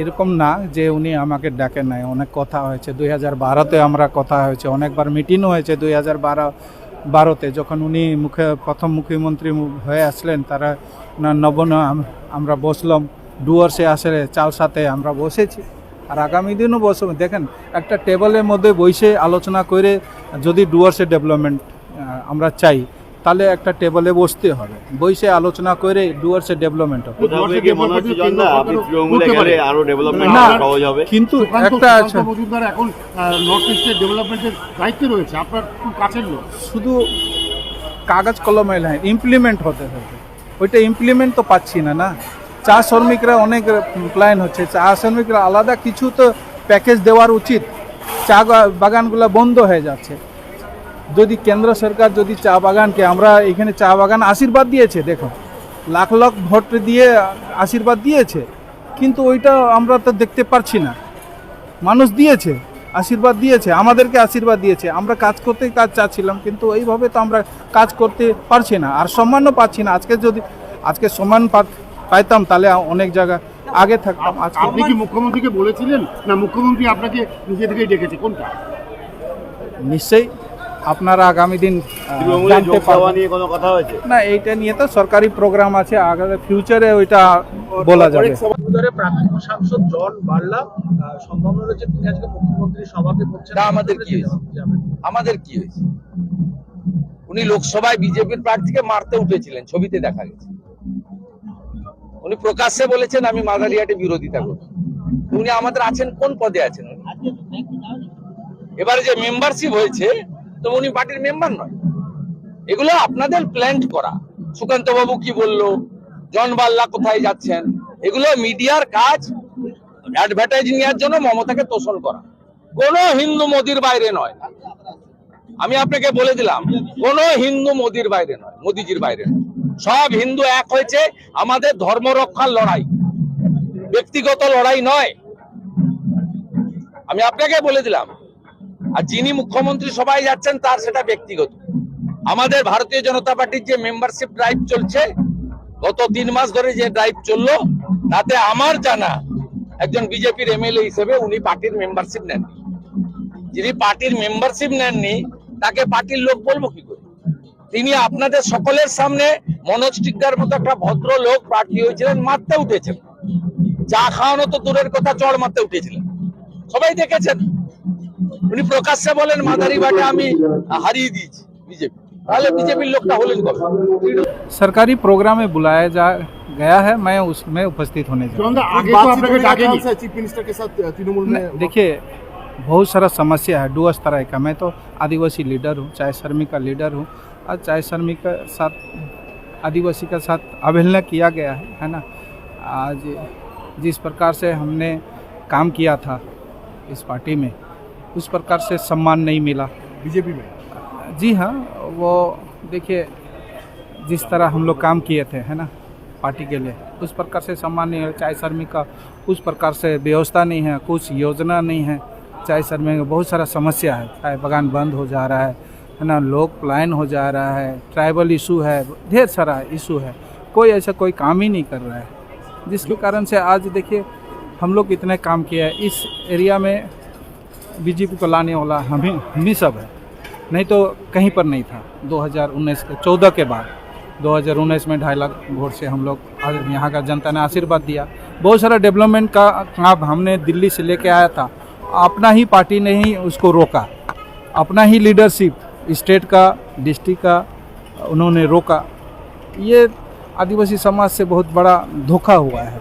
এরকম না যে উনি আমাকে ডাকে নাই। অনেক কথা হয়েছে। দুই হাজার বারোতে আমরা কথা হয়েছে। অনেকবার মিটিংও হয়েছে দুই হাজার বারো, বারোতে। যখন উনি মুখে, প্রথম মুখ্যমন্ত্রী হয়ে আসলেন, তারা ওনার নবন আমরা বসলাম। ডুয়ার্সে আসলে চাল সাথে আমরা বসেছি। আর আগামী দিনও বসব। দেখেন, একটা টেবলের মধ্যে বসে আলোচনা করে যদি ডুয়ার্সে ডেভেলপমেন্ট আমরা চাই। তাহলে একটা টেবিলে বসতে হবে। বসে আলোচনা করে ডুয়ার্সে ডেভেলপমেন্ট হবে। কিন্তু একটা আছে। এখন নর্থ ইস্টের ডেভেলপমেন্টের দায়িত্বে রয়েছে। আপনার খুব কাছের লোক। শুধু কাগজ কলমে নয় ইমপ্লিমেন্ট হতে হবে। ওইটা ইমপ্লিমেন্ট তো পাচ্ছি না না? চা শ্রমিকরা অনেক প্ল্যান হচ্ছে। চা শ্রমিকরা আলাদা কিছু তো প্যাকেজ দেওয়ার উচিত। চা বাগানগুলো বন্ধ হয়ে যাচ্ছে। যদি কেন্দ্র সরকার যদি চা বাগানকে আমরা এখানে চা বাগান আশীর্বাদ দিয়েছে দেখো লাখ লাখ ভোট দিয়ে আশীর্বাদ দিয়েছে কিন্তু ওইটা আমরা তো দেখতে পারছি না। মানুষ দিয়েছে আশীর্বাদ দিয়েছে আমাদেরকে আশীর্বাদ দিয়েছে। আমরা কাজ করতে কাজ চাচ্ছিলাম কিন্তু এইভাবে তো আমরা কাজ করতে পারছি না আর সম্মানও পাচ্ছি না। আজকে যদি আজকে সম্মান পাইতাম তাহলে অনেক জায়গা আগে থাকতাম আজকে আপনি কি মুখ্যমন্ত্রীকে বলেছিলেন? না মুখ্যমন্ত্রী আপনাকে নিজে থেকেই ডেকেছে কোনটা? নিশ্চয়ই আপনারা আগামী দিন জানতে পারবেন। কোনো কথা হয়েছে? না এইটা নিয়ে তো সরকারি প্রোগ্রাম আছে আগামী ফিউচারে ওইটা বলা যাবে। ধরে সাংসদ জন বার্লা সম্ভাবনা রয়েছে তিনি আজকে মুখ্যমন্ত্রী সভাতে বলছেন আমাদের কি হয়েছে? আমাদের কি হয়েছে? উনি লোকসভায় বিজেপির প্রার্থীকে মারতে উঠেছিলেন ছবিতে দেখা গেছে। উনি প্রকাশ্যে বলেছেন আমি মাদারিহাটে বিরোধিতা করি উনি আমাদের আছেন কোন পদে আছেন এবারে যে মেম্বারশিপ হয়েছে তো উনি পার্টির মেম্বার নয়। এগুলো আপনাদের প্ল্যান্ট করা। সুকান্ত বাবু কি বলল? জন বাল্লা কোথায় যাচ্ছেন? এগুলো মিডিয়ার কাজ অ্যাডভার্টাইজিং এর জন্য মমতাকে তোষণ করা। কোন হিন্দু মোদির বাইরে নয়। আমি আপনাকে বলে দিলাম, কোন হিন্দু মোদির বাইরে নয়, মোদিজির বাইরে সব হিন্দু এক হয়েছে, আমাদের ধর্ম রক্ষার লড়াই। ব্যক্তিগত লড়াই নয়। আমি আপনাকে বলে দিলাম আর যিনি মুখ্যমন্ত্রী সবাই যাচ্ছেন, তার সেটা ব্যক্তিগত। আমাদের ভারতীয় জনতা পার্টির যে মেম্বারশিপ ড্রাইভ চলছে, গত তিন মাস ধরে যে ড্রাইভ চলল, তাতে আমার জানা একজন বিজেপির এমএলএ হিসেবে উনি পার্টির মেম্বারশিপ নেননি। যিনি পার্টির মেম্বারশিপ নেননি, তাকে পার্টির লোক বলব কি করে? তিনি আপনাদের সকলের সামনে মনোজ টিকদার মতো একটা ভদ্র লোক প্রার্থী হয়েছিলেন, মারতে উঠেছেন। চা খাওয়ানো তো দূরের কথা, চড় মারতে উঠেছিলেন। সবাই দেখেছেন? উনি প্রকাশ্যে বলেন মাদারি বাটে আমি হারিয়ে দিয়েছি বিজেপি তাহলে বিজেপির লোকটা হলেন কবে सरकारी प्रोग्राम में बुलाया जा गया है मैं उसमें उपस्थित होने जा रहा हूं। জনদা আগে তো আপনাকে ডাকেনি चीफ मिनिस्टर के साथ तृणमूल में नहीं, देखिए बहुत सारा समस्या है डूअस तरह का मैं तो आदिवासी लीडर हूँ चाहे शर्मी का लीडर हूँ और चाहे शर्मी के साथ आदिवासी के साथ अवहेलना किया गया है है ना आज जिस प्रकार से हमने काम किया था इस पार्टी में उस प्रकार से सम्मान नहीं मिला। बीजेपी में? जी हाँ वो देखिए जिस तरह हम लोग काम किए थे है ना पार्टी के लिए उस प्रकार से सम्मान नहीं है चाहे शर्मी का उस प्रकार से व्यवस्था नहीं है कुछ योजना नहीं है चाय शर्मी का बहुत सारा समस्या है चाहे बगान बंद हो जा रहा है है ना लोग पलायन हो जा रहा है ट्राइबल इशू है ढेर सारा इशू है कोई ऐसा कोई काम ही नहीं कर रहा है। जिसके कारण से आज देखिए हम लोग इतने काम किया है। इस एरिया में बीजेपी को लाने वाला हम ही हम ही सब है। नहीं तो कहीं पर नहीं था। 2019 के चौदह के बाद 2019 में ढाई लाख वोट से हम लोग यहाँ का जनता ने आशीर्वाद दिया। बहुत सारा डेवलपमेंट का काम हमने दिल्ली से लेके आया था। अपना ही पार्टी ने ही उसको रोका। अपना ही लीडरशिप स्टेट का डिस्ट्रिक्ट का उन्होंने रोका। ये आदिवासी समाज से बहुत बड़ा धोखा हुआ है।